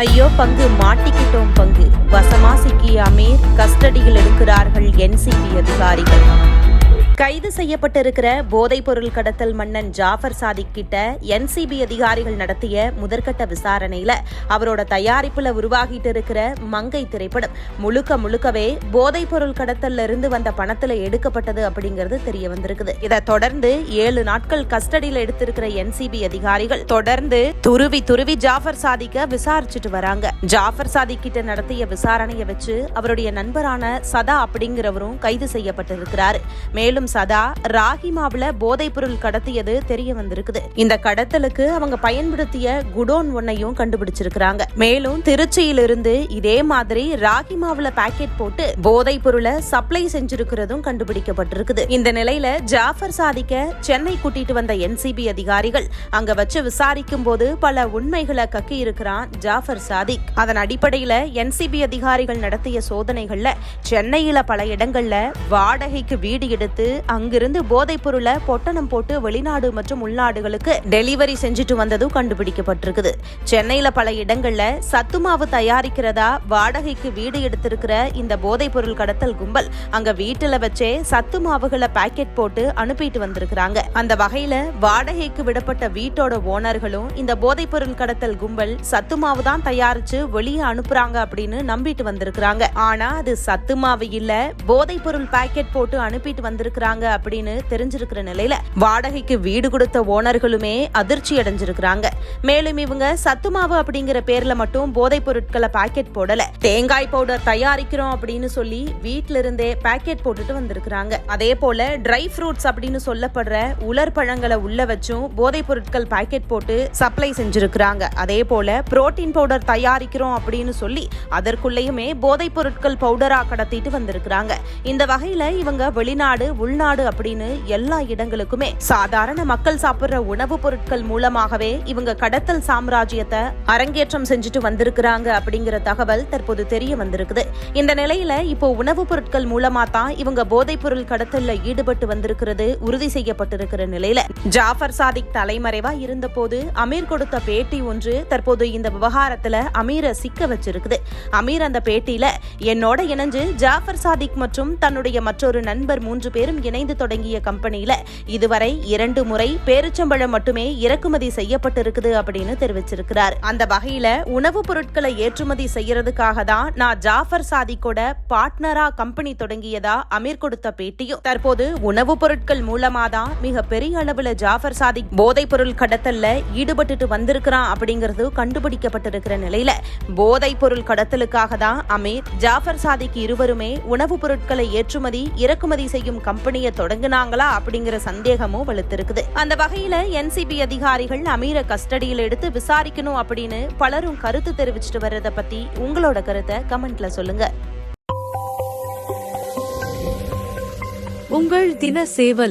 ஐயோ பங்கு மாட்டிக்கிட்டோம் பங்கு. வசமா சிக்கிய அமீர் கஸ்டடியில் எடுக்கிறார்கள் என்சிபி அதிகாரிகள். கைது செய்யப்பட்டிருக்கிற போதைப்பொருள் கடத்தல் மன்னன் ஜாஃபர் சாதிக் கிட்ட என்சிபி அதிகாரிகள் நடத்திய முதற்கட்ட விசாரணையில அவரோட தயாரிப்புல உருவாகிட்டு இருக்கிற மங்கை திரைப்படம். முழுக்க முழுக்கவே போதைப்பொருள் கடத்தல்ல இருந்து வந்த பணத்துல எடுக்கப்பட்டது அப்படிங்கிறது தெரிய வந்திருக்குது. இதை தொடர்ந்து ஏழு நாட்கள் கஸ்டடியில் எடுத்திருக்கிற என்சிபி அதிகாரிகள் தொடர்ந்து துருவி துருவி ஜாஃபர் சாதிக்க விசாரிச்சுட்டு வராங்க. ஜாஃபர் சாதிக் கிட்ட நடத்திய விசாரணையை வச்சு அவருடைய நண்பரான சதா அப்படிங்கிறவரும் கைது செய்யப்பட்டிருக்கிறார். மேலும் சதா ராகிமாவுல போதைப் பொருள் கடத்தியது தெரிய வந்திருக்குது. இந்த கடத்தலுக்கு அவங்க பயன்படுத்திய குடோன் ஒன்னையும் கண்டுபிடிச்சிருக்கிறாங்க. மேலும் திருச்சியிலிருந்து இதே மாதிரி ராகிமாவுல பாக்கெட் போட்டு போதைப் பொருளை சப்ளை செஞ்சிருக்கிறதும் கண்டுபிடிக்கப்பட்டிருக்குது. இந்த நிலையில ஜாஃபர் சாதிக்க சென்னை கூட்டிட்டு வந்த என்சிபி அதிகாரிகள் அங்க வச்சு விசாரிக்கும் போது பல உண்மைகளை கக்கி இருக்கிறான் ஜாஃபர் சாதிக். அதன் அடிப்படையில என்சிபி அதிகாரிகள் நடத்திய சோதனைகள்ல சென்னையில பல இடங்கள்ல வாடகைக்கு வீடு எடுத்து அங்கிருந்து போதைப் பொருளை பொட்டணம் போட்டு வெளிநாடு மற்றும் உள்நாடுகளுக்கு டெலிவரி செஞ்சுட்டு வந்ததும் கண்டுபிடிக்கப்பட்டிருக்குது. சென்னையில பல இடங்கள்ல சத்துமாவு தயாரிக்கிறதா வாடகைக்கு வீடு எடுத்திருக்கிற இந்த போதைப் பொருள் கடத்தல் கும்பல் அங்க வீட்டுல வச்சே சத்து மாவுகளை பாக்கெட் போட்டு அனுப்பிட்டு வந்திருக்கிறாங்க. அந்த வகையில வாடகைக்கு விடப்பட்ட வீட்டோட ஓனர்களும் இந்த போதைப் பொருள் கடத்தல் கும்பல் சத்து மாவு தான் தயாரிச்சு வெளியே அனுப்புறாங்க அப்படின்னு நம்பிட்டு வந்திருக்கிறாங்க. ஆனா அது சத்து மாவு இல்ல போதைப் பொருள் பாக்கெட் போட்டு அனுப்பிட்டு வந்திருக்கிறாங்க. அப்படின்னு தெரிஞ்சிருக்கிற நிலையில வாடகைக்கு வீடு கொடுத்த ஓனர்களுமே அதிர்ச்சி அடைஞ்சிருக்கிறாங்க. மேலும் இவங்க சத்து மாவு அப்படிங்கிற பேர்ல மட்டும் போதைப் பொருட்களை பாக்கெட் போடல. தேங்காய் பவுடர் தயாரிக்கிறோம் அப்படின்னு சொல்லி வீட்ல இருந்தே பாக்கெட் போட்டுட்டு வந்திருக்கிறாங்க. அதே போல ட்ரை ஃப்ரூட்ஸ் அப்படின்னு சொல்லப்படுற உலர் பழங்களை உள்ள வச்சும் போதைப் பொருட்கள் பாக்கெட் போட்டு சப்ளை செஞ்சிருக்கிறாங்க. அதே போல புரோட்டீன் பவுடர் தயாரிக்கிறோம் அப்படின்னு சொல்லி அதற்குள்ளேயுமே போதைப் பொருட்கள் பவுடரா கடத்திட்டு வந்திருக்கிறாங்க. இந்த வகையில இவங்க வெளிநாடு உள்நாடு அப்படின்னு எல்லா இடங்களுக்குமே சாதாரண மக்கள் சாப்பிடுற உணவுப் பொருட்கள் மூலமாகவே இவங்க கடத்தல் சாம்ராஜ்யத்தை அரங்கேற்றம் செஞ்சுட்டு வந்திருக்கிறாங்க அப்படிங்கிற தகவல் தற்போது தெரிய வந்திருக்குது. இந்த நிலையில இப்போ உணவுப் பொருட்கள் மூலமா தான் இவங்க போதைப் பொருள் கடத்தல்ல ஈடுபட்டு வந்திருக்கிறது உறுதி செய்யப்பட்டிருக்கிற நிலையில. ஜாஃபர் சாதிக் தலைமறைவா இருந்தபோது அமீர் கொடுத்த பேட்டி ஒன்று தற்போது இந்த விவகாரத்துல அமீரை சிக்க வச்சிருக்குது. அமீர் அந்த பேட்டியில என்னோட இணைஞ்சு ஜாஃபர் சாதிக் மற்றும் தன்னுடைய மற்றொரு நண்பர் மூன்று பேரும் இணைந்து தொடங்கிய கம்பெனியில இதுவரை இரண்டு முறை பேரிச்சம்பழம் மட்டுமே இறக்குமதி செய்யப்பட்டிருக்குது அப்படின்னு தெரிவிச்சிருக்கிறார். அந்த வகையில உணவுப் பொருட்களை ஏற்றுமதி செய்யறதுக்காக தான் நான் ஜாஃபர் சாதிக்கோட பார்ட்னரா கம்பெனி தொடங்கியதா அமீர் கொடுத்த பேட்டியும். தற்போது உணவுப் பொருட்கள் மூலமா தான் மிக பெரிய அளவுல ஜாஃபர் சாதிக் போதைப் பொருள் கடத்தல்ல ஈடுபட்டுட்டு வந்திருக்கிறான் அப்படிங்கிறது கண்டுபிடிக்கப்பட்டிருக்கிற நிலையில போதைப் பொருள் கடத்தலுக்காக தான் அமீர் ஜாஃபர் சாதிக் இருவருமே உணவுப் பொருட்களை ஏற்றுமதி இறக்குமதி செய்யும் கம்பெனி கம்பெனியை தொடங்கினாங்களா அப்படிங்கிற சந்தேகமும் வலுத்திருக்குது. அந்த வகையில என்சிபி அதிகாரிகள் அமீரை கஸ்டடியில் எடுத்து விசாரிக்கணும் அப்படின்னு பலரும் கருத்து தெரிவிச்சிட்டு வர்றத பத்தி உங்களோட கருத்தை கமெண்ட்ல சொல்லுங்க. உங்கள் தின சேவல்.